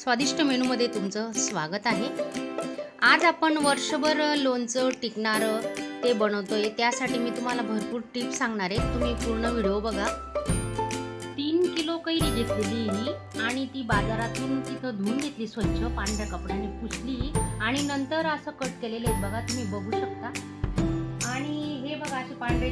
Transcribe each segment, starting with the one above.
स्वादिष्ट मेनूमध्ये तुमचं स्वागत आहे. आज आपण वर्षभर लोणचं टिकणारं ते बनवतोय त्यासाठी मी तुम्हाला भरपूर टिप्स सांगणार आहे. तुम्ही पूर्ण व्हिडिओ बघा. तीन किलो कैरी घेतलेली ही आणि ती बाजारातून तिथं धुवून घेतली स्वच्छ पांढऱ्या कपड्याने पुसली आणि नंतर असं कट केलेले आहेत बघा तुम्ही बघू शकता. आणि हे बघा असे पांढरे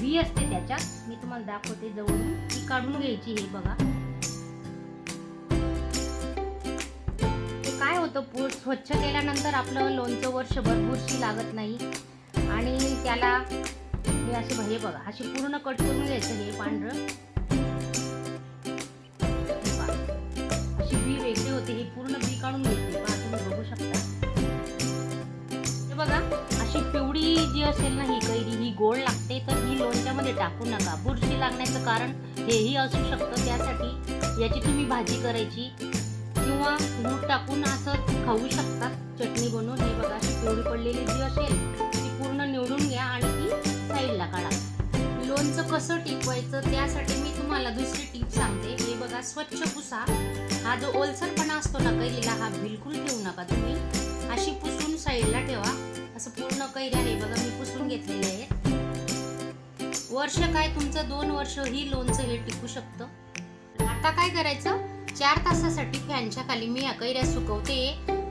बी असते त्याच्यात. मी तुम्हाला दाखवते जवळून. ती काढून घ्यायची हे बघा. होतं पु स्वच्छ केल्यानंतर आपलं लोणचं वर्षभर बुरशी लागत नाही. आणि त्याला हे असे हे बघा अशी पूर्ण कट करून घ्यायचं हे पांढरं. अशी बी वेगळी होते हे पूर्ण बी काढून घ्यायची तुम्ही बघू शकता. हे बघा अशी पिवळी जी असेल ना ही कैरी ही गोड लागते तर ही लोणच्यामध्ये टाकू नका. बुरशी लागण्याचं कारण हेही असू शकतं. त्यासाठी याची तुम्ही भाजी करायची. किंवा दूध टाकून असं खाऊ शकता. चटणी बनवून हे बघा अशी पिवळी पडलेली जी असेल ती पूर्ण निवडून घ्या आणि ती साईडला काढा. लोणचं कसं टिकवायचं त्यासाठी मी तुम्हाला दुसरी टीप सांगते. हे बघा स्वच्छ पुसा. हा जो ओलसरपणा असतो ना कैरीला हा बिलकुल ठेवू नका तुम्ही. अशी पुसून साईडला ठेवा. असं पूर्ण कैऱ्या हे बघा मी पुसून घेतलेले आहे वर्ष काय तुमचं? दोन वर्ष ही लोणचं हे टिकू शकतं. आता काय करायचं? चार तासासाठी फॅनच्या खाली मी या कैऱ्या सुकवते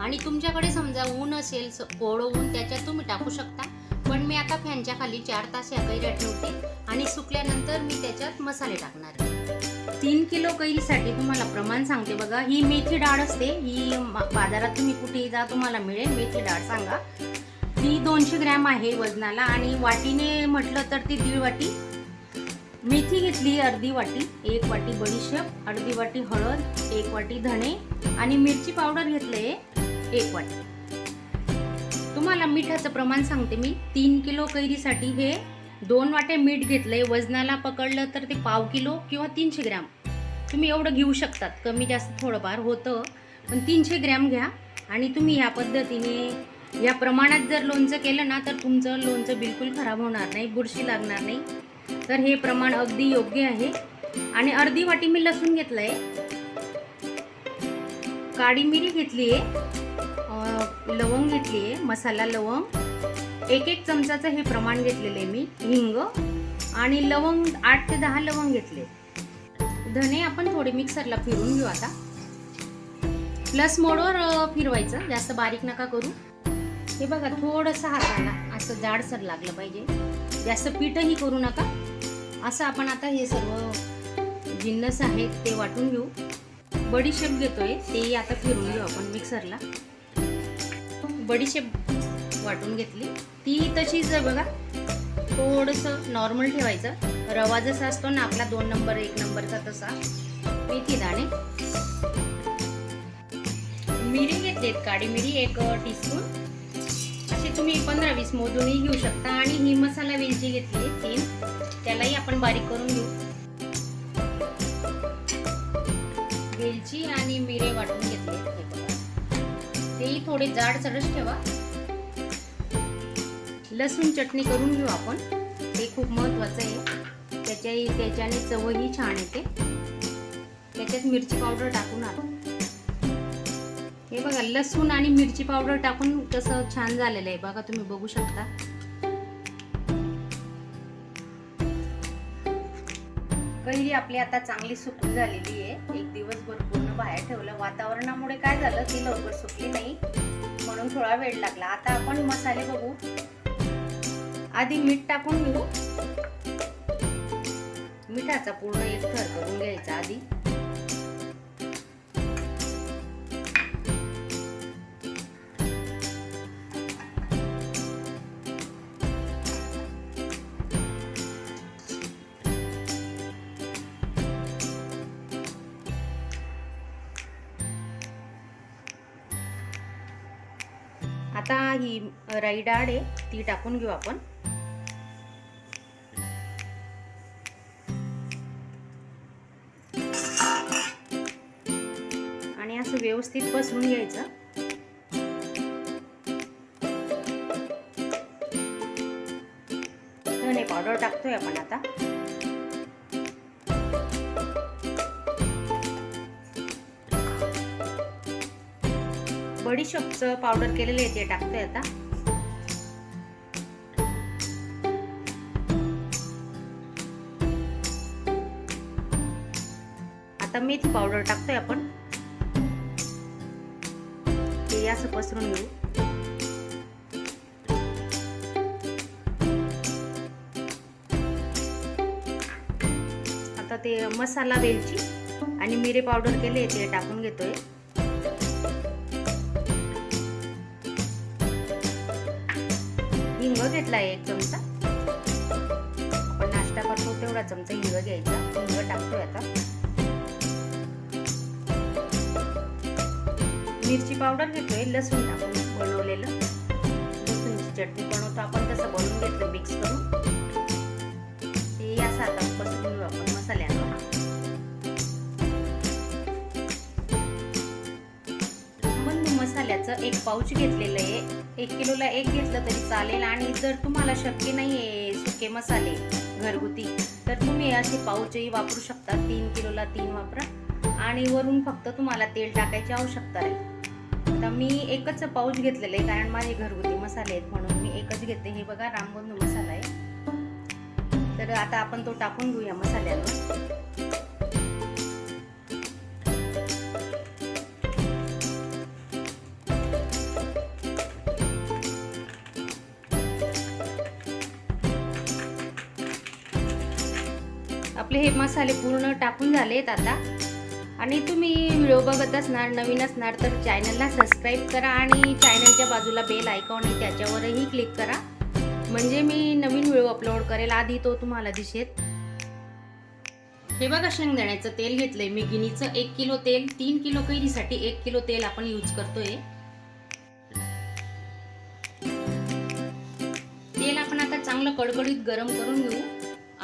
आणि तुमच्याकडे समजा ऊन असेल गोड ऊन त्याच्यात तुम्ही टाकू शकता. पण मी आता फॅनच्या खाली चार तास या कैऱ्या ठेवते आणि सुकल्यानंतर मी त्याच्यात मसाले टाकणार आहे. तीन किलो कैरीसाठी तुम्हाला प्रमाण सांगते बघा. ही मेथी डाळ असते ही बाजारात तुम्ही कुठेही जा तुम्हाला मिळेल मेथी डाळ सांगा. ती दोनशे ग्रॅम आहे वजनाला आणि वाटीने म्हटलं तर ती दीड वाटी मेथी घेतली अर्धी वाटी एक वाटी बडीशेप अर्धी वाटी हळद एक वाटी धणे आणि मिरची पावडर घेतले एक वाटी. तुम्हाला मिठाचं प्रमाण सांगते मी. तीन किलो कैरीसाठी हे दोन वाटे मीठ घेतलंय. वजनाला पकडलं तर ते पाव किलो किंवा तीनशे ग्रॅम. तुम्ही एवढं घेऊ शकतात. कमी जास्त थोडंफार होतं पण तीनशे ग्रॅम घ्या. आणि तुम्ही ह्या पद्धतीने या प्रमाणात जर लोणचं केलं ना तर तुमचं लोणचं बिलकुल खराब होणार नाही बुरशी लागणार नाही. तर हे प्रमाण अगदी योग्य आहे. आणि अर्धी वाटी मी लसूण घेतलंय. काळी मिरी घेतली आहे लवंग घेतली आहे मसाला लवंग. एक एक चमचाचं हे प्रमाण घेतलेलं आहे मी हिंग. आणि लवंग आठ ते दहा लवंग घेतले. धने आपण थोडे मिक्सरला फिरून घेऊ आता. प्लस मोडवर फिरवायचं. जास्त बारीक नका करू. हे बघा थोडंसं हाताला असं जाडसर लागलं पाहिजे. जास्त पीठही करू नका. असं आपण आता हे सर्व जिन्नस आहेत ते वाटून घेऊ. बडीशेप घेतोय तेही आता फिरून घेऊ आपण मिक्सरला बडीशेप वाटून घेतली. ती तशीच आहे बघा. थोडंसं नॉर्मल ठेवायचं. रवा जसा असतो ना आपला दोन नंबर एक नंबरचा तसा. मेथी दाणे. मिरी घेतलीत काळी मिरी एक टीस्पून असे तुम्ही पंधरा वीस मोजूनही घेऊ शकता. आणि ही मसाला वेलची घेतली तीन. त्यालाही आपण बारीक करून घेऊ. वेलची आणि मिरे वाटून घेतले तेही थोडे जाड सरस ठेवा. लसूण चटणी करून घेऊ आपण. ते खूप महत्वाचं आहे. त्याच्या त्याच्याने चवही छान येते. त्याच्यात मिरची पावडर टाकून आपण हे बघा लसूण आणि मिरची पावडर टाकून कसं छान झालेलं आहे. बघा तुम्ही बघू शकता. कैरी आपली आता चांगली सुकून झालेली आहे. एक दिवसभर पूर्ण बाहेर ठेवलं. वातावरणामुळे काय झालं? ती लवकर सुकली नाही. म्हणून थोडा वेळ लागला. आता आपण मसाले बघू. आधी मीठ टाकून घेऊ. मिठाचा पूर्ण एक थर करून घ्यायचा आधी. आता ही राई डाळ आहे ती टाकून घेऊ आपण. आणि असं व्यवस्थित पसरून घ्यायचं. धने पावडर टाकतोय आपण आता. बडीशोपचं पावडर केलेलं आहे ते टाकतोय आता. आता मेथी पावडर टाकतोय आपण. ते असं पसरून घेऊ. आता ते मसाला वेलची आणि मिरे पावडर केले ते टाकून घेतोय. घेतला आहे एक चमचा. आपण नाश्ता करतो तेवढा चमचा हिंग घ्यायचा. हिंग टाकतोय आता. मिरची पावडर घेतोय लसूण टाकून बनवलेलं. लसूणची चटणी बनवतो आपण तसं बनवून घेतलं मिक्स करून. मसाल्याचं एक पाऊच घेतलेलं आहे. एक किलोला एक घेतलं तरी चालेल आणि जर तुम्हाला शक्य नाही आहे सुके मसाले घरगुती तर तुम्ही असे पाऊचही वापरू शकता. तीन किलोला तीन वापरा आणि वरून फक्त तुम्हाला तेल टाकायची आवश्यकता आहे. तर मी एकच पाऊच घेतलेलं आहे कारण माझे घरगुती मसाले आहेत म्हणून मी एकच घेते. हे बघा रामबंधू मसाला आहे. तर आता आपण तो टाकून घेऊया मसाल्यावर. आपले हे मसाले पूर्ण टाकून झालेत आता. आणि तुम्ही व्हिडिओ बघत असणार नवीन असणार तर चॅनलला सबस्क्राईब करा आणि चॅनलच्या बाजूला बेल आयकॉन आहे त्याच्यावरही क्लिक करा. म्हणजे मी नवीन व्हिडिओ अपलोड करेल आधी तो तुम्हाला दिसेल. हे बघा शेंगदाण्याचं तेल घेतलंय मी गिनीचं एक किलो तेल तीन किलो कैरीसाठी एक किलो तेल आपण यूज करतोय. तेल आपण आता चांगलं कडकडीत गरम करून घेऊ.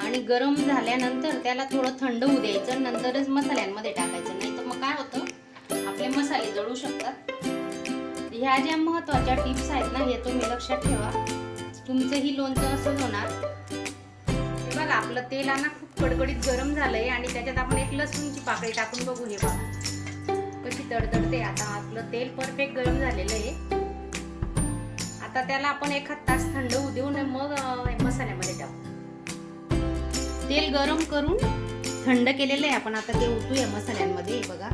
आणि गरम झाल्यानंतर त्याला थोडं थंड होऊ द्यायचं नंतरच मसाल्यांमध्ये टाकायचं. नाही तर मग काय होतं? आपले मसाले जळू शकतात. ह्या ज्या महत्त्वाच्या टिप्स आहेत ना हे तुम्ही लक्षात ठेवा. तुमचंही लोणचं असंच होणार. हे बघा आपलं तेल ना खूप कडकडीत गरम झालंय आणि त्याच्यात आपण एक लसूणची पाकळी टाकून बघू हे बघा. कशी तडतडते. आता आपलं तेल परफेक्ट गरम झालेलं आहे. आता त्याला आपण एखाद तास थंड होऊ देऊन मग मसाल्यामध्ये टाकू. तेल गरम करून थंड केलेलं आहे. आपण आता ते ओतूया मसाल्यांमध्ये हे बघा.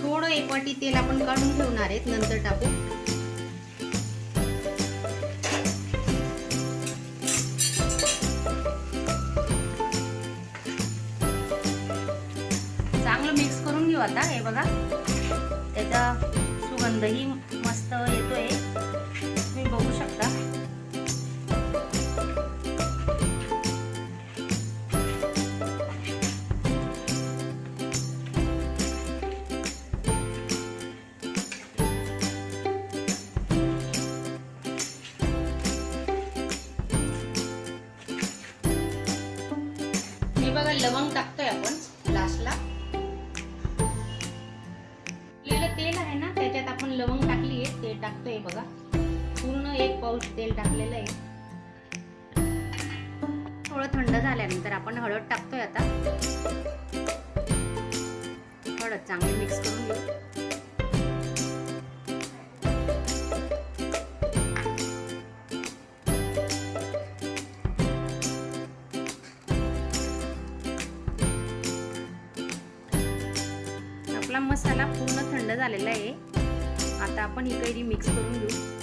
थोडं एक वाटी तेल आपण काढून ठेवणार आहेत नंतर टाकू. चांगलं मिक्स करून घेऊ आता हे बघा. त्याचा सुगंधही बघा लवंग टाकतोय आपण लास्टला तेल आहे ना त्याच्यात आपण लवंग टाकली आहे ते टाकतोय बघा. पूर्ण एक पाऊच तेल टाकलेलं आहे. थोडं थंड झाल्यानंतर आपण हळद टाकतोय आता. हळद चांगली मिक्स करून घेऊ. आपला मसाला पूर्ण थंड झालेला आहे. आता आपण ही कैरी मिक्स करून घेऊ.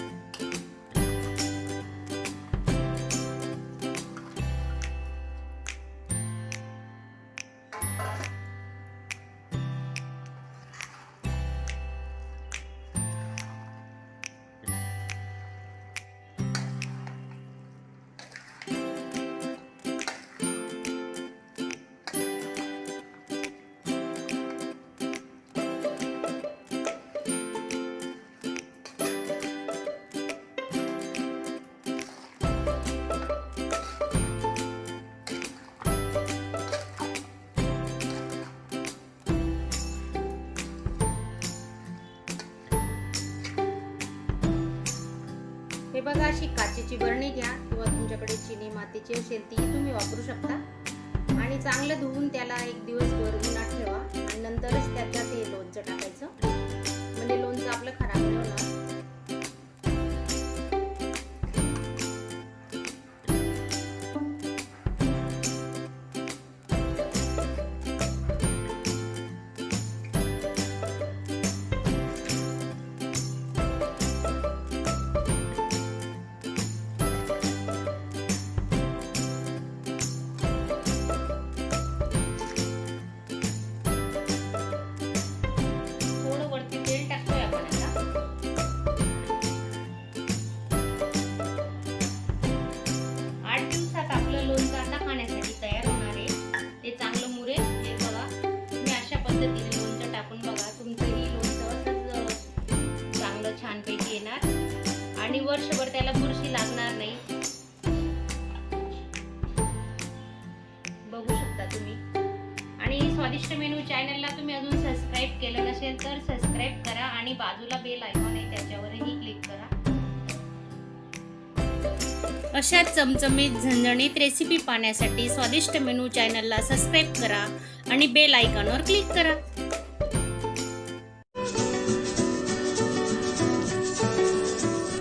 बघा अशी काचेची बरणी घ्या किंवा तुमच्याकडे चिनी मातीची असेल ती तुम्ही वापरू शकता. आणि चांगलं धुवून त्याला एक दिवसभर उन्हात ठेवा आणि नंतरच त्याच्यात हे लोणचं टाकायचं. म्हणजे लोणचं आपलं खराब नाही होणार. स्वादिष्ट मेनू चॅनलला तुम्ही अजून सबस्क्राईब केलं नसेल तर सबस्क्राईब करा आणि बाजूला बेल आयकॉन आहे त्याच्यावरही क्लिक करा. अशा चमचमीत झणझणीत रेसिपी पाहण्यासाठी स्वादिष्ट मेनू चॅनलला सबस्क्राईब करा आणि बेल आयकॉनवर क्लिक करा.